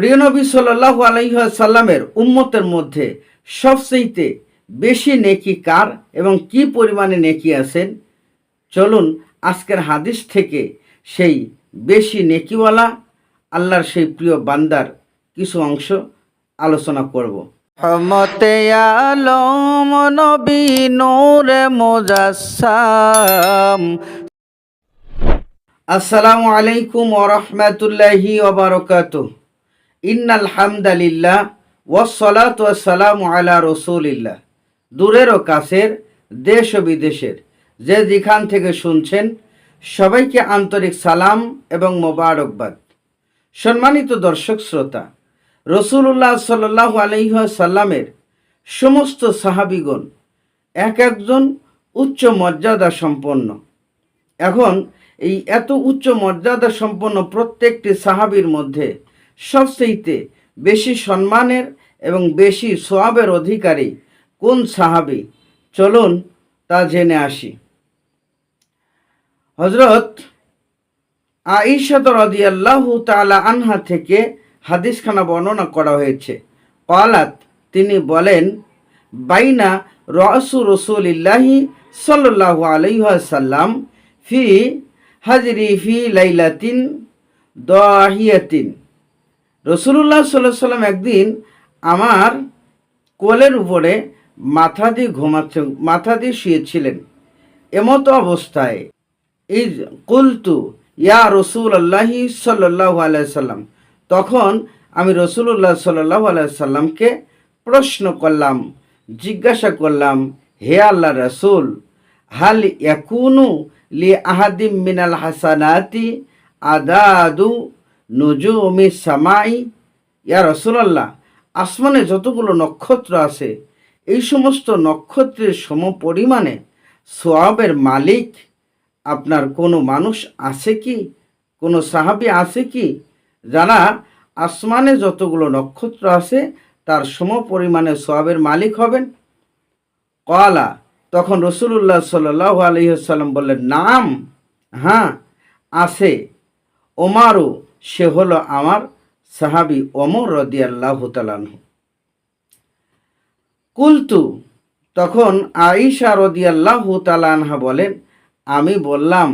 প্রিয় নবী সাল্লাহ আলহিহাসাল্লামের উম্মতের মধ্যে সবচেয়ে বেশি নেকি কার এবং কি পরিমাণে নেকি আছেন? চলুন আজকের হাদিস থেকে সেই বেশি নেকিওয়ালা আল্লাহর সেই প্রিয় বান্দার কিছু অংশ আলোচনা করব। রহমতে আলম নবী নূরে মুজাসসাম। আসসালামু আলাইকুম ওরহমতুল্লাহি ওবরকাত ইন্নাল হামদালিল্লাহ ওয়াসসালাত ওয়াসসালামু আলা রসুলিল্লাহ। দূরের ও কাছের, দেশ ও বিদেশের, যে যেখান থেকে শুনছেন, সবাইকে আন্তরিক সালাম এবং মোবারকবাদ। সম্মানিত দর্শক শ্রোতা রসুল্লাহ সাল্লাহ আলহিহাসাল্লামের সমস্ত সাহাবিগণ এক একজন উচ্চ মর্যাদা সম্পন্ন। এখন এই এত উচ্চ মর্যাদা সম্পন্ন প্রত্যেকটি সাহাবির মধ্যে সবচেয়ে বেশি সম্মানের এবং বেশি সোয়াবের অধিকারী কোন সাহাবি? চলুন তা জেনে আসি। হজরত আইসাত রদিয়াল্লাহ তালা আনহা থেকে হাদিসখানা বর্ণনা করা হয়েছে। পালাত তিনি বলেন, বাইনা রসু রসুলিল্লাহি সাল্লাহ আলহাসাল্লাম ফি হাজরি ফি লাইলাতিন দাহিয়াতিন। রসুল্লাহ সাল্লাহ সাল্লাম একদিন আমার কোলের উপরে মাথা দিয়ে ঘুমাচ্ছে মাথা দিয়ে শুয়েছিলেন। এমতো অবস্থায় এই কুলতু, ইয়া রসুল আল্লাহি সাল্লাহ আলাইসাল্লাম তখন আমি রসুল্লাহ সাল্লাহ আলাইসাল্লামকে প্রশ্ন করলাম, জিজ্ঞাসা করলাম, হে আল্লাহ রসুল, হাল ইয়াকুনু লি আহাদিম মিনাল হাসানাতি আদাদু নুজুমি সামাই, ইয়া রসুলাল্লাহ, আসমানে যতগুলো নক্ষত্র আছে, এই সমস্ত নক্ষত্রের সম পরিমাণে সোয়াবের মালিক আপনার কোনো মানুষ আছে কি? কোনো সাহাবি আছে কি? যারা আসমানে যতগুলো নক্ষত্র আছে, তার সম পরিমাণে সোয়াবের মালিক হবেন। কলা তখন রসুল্লাহ সাল্লাহ আলহিহাল্লাম বললেন, নাম হ্যাঁ আছে। ওমারও সে হলো আমার সাহাবি ওমর রদি আল্লাহ তালানহু কুলতু, তখন আইসা রদি আল্লাহ তালানহা বলেন, আমি বললাম,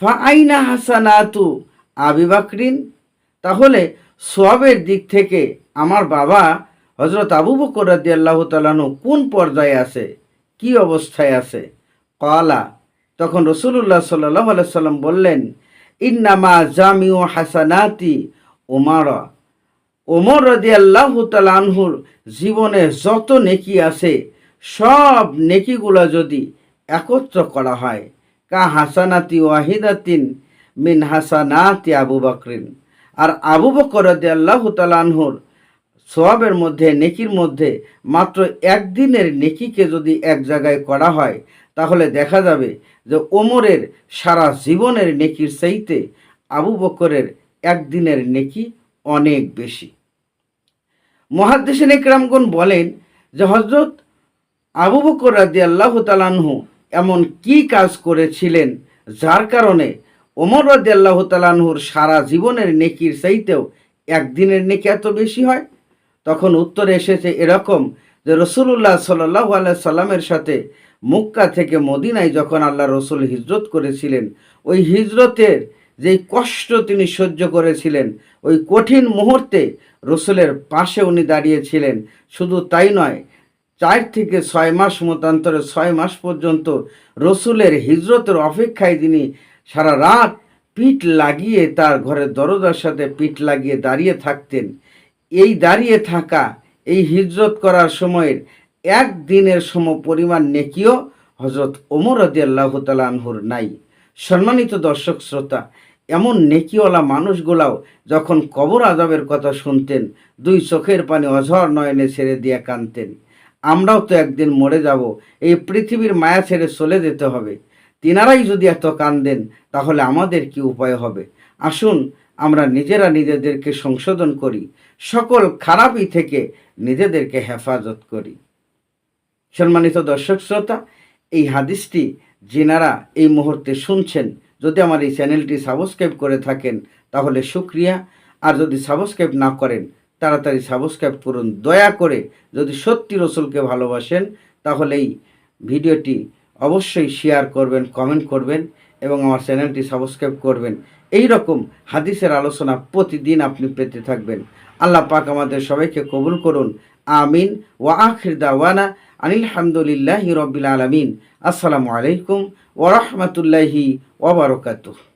ফা আইনা হাসানাতু আবি বাকরিন? তাহলে সোয়াবের দিক থেকে আমার বাবা হজরত আবু বকর রাদি আল্লাহ কোন পর্যায়ে আছে? কি অবস্থায় আছে? কলা তখন রসুল্লাহ সাল্লাহ সাল্লাম বললেন ইন্নামা জামিও হাসানাতি ওমারা ওমর রদি আল্লাহ তালানহুর জীবনে যত নেকি আছে, সব নেকিগুলো যদি একত্র করা হয়, কা হাসানাতি ওয়াহিদাতিন মিন হাসানাতি আবু বকরিন। আর আবু বকর রদি আল্লাহ তালানহুর সোয়াবের মধ্যে, নেকির মধ্যে মাত্র একদিনের নেকিকে যদি এক জায়গায় করা হয়, তাহলে দেখা যাবে যে ওমরের সারা জীবনের নেকির চাইতে আবু বকরের একদিনের নেকি অনেক বেশি। মহাদ্দেশিন ইকরামগণ বলেন যে হজরত আবু বকর রাজি আল্লাহ তালানহু এমন কি কাজ করেছিলেন যার কারণে ওমর রাজি আল্লাহ তালানহুর সারা জীবনের নেকির চাইতেও একদিনের নেকি এত বেশি হয়? তখন উত্তরে এসেছে এরকম যে রসুল্লাহ সাল্লাহ আল্লাহ সাল্লামের সাথে মুক্কা থেকে মদিনায় যখন আল্লাহ রসুল হিজরত করেছিলেন, ওই হিজরতের যেই কষ্ট তিনি সহ্য করেছিলেন, ওই কঠিন মুহূর্তে রসুলের পাশে উনি দাঁড়িয়েছিলেন। শুধু তাই নয়, চার থেকে ছয় মাস মতান্তরে ছয় মাস পর্যন্ত রসুলের হিজরতের অপেক্ষায় তিনি সারা রাত পিঠ লাগিয়ে তার ঘরের দরজার সাথে পিঠ লাগিয়ে দাঁড়িয়ে থাকতেন। এই দাঁড়িয়ে থাকা, এই হিজরত করার সময়ের এক দিনের সম পরিমাণ নেকিও হজরত ওমর রদি আল্লাহ নাই। সম্মানিত দর্শক শ্রোতা, এমন নেকিওয়ালা মানুষগুলাও যখন কবর আজাবের কথা শুনতেন, দুই চোখের পানি অঝর নয়নে ছেড়ে দিয়ে কানতেন আমরাও তো একদিন মরে যাব, এই পৃথিবীর মায়া ছেড়ে চলে যেতে হবে। তিনারাই যদি এত কান্দেন তাহলে আমাদের কি উপায় হবে? আসুন, আমরা নিজেরা নিজেদেরকে সংশোধন করি। সকল খারাপই থেকে নিজেদেরকে হেফাজত করি। সম্মানিত দর্শক শ্রোতা, এই হাদিসটি যেনারা এই মুহূর্তে শুনছেন, যদি আমার এই চ্যানেলটি সাবস্ক্রাইব করে থাকেন, তাহলে শুক্রিয়া। আর যদি সাবস্ক্রাইব না করেন, তাড়াতাড়ি সাবস্ক্রাইব করুন। দয়া করে যদি সত্যি রসুলকে ভালোবাসেন তাহলে এই ভিডিওটি অবশ্যই শেয়ার করবেন, কমেন্ট করবেন এবং আমার চ্যানেলটি সাবস্ক্রাইব করবেন। এই রকম হাদিসের আলোচনা প্রতিদিন আপনি পেতে থাকবেন। আল্লাহ পাক আমাদের সবাইকে কবুল করুন। আমিন। ওয়া আখির দাওয়ানা আনিল রব্বিল আলামিন। আসসালামু আলাইকুম ওয়া রাহমাতুল্লাহি ওয়া বারাকাতুহু।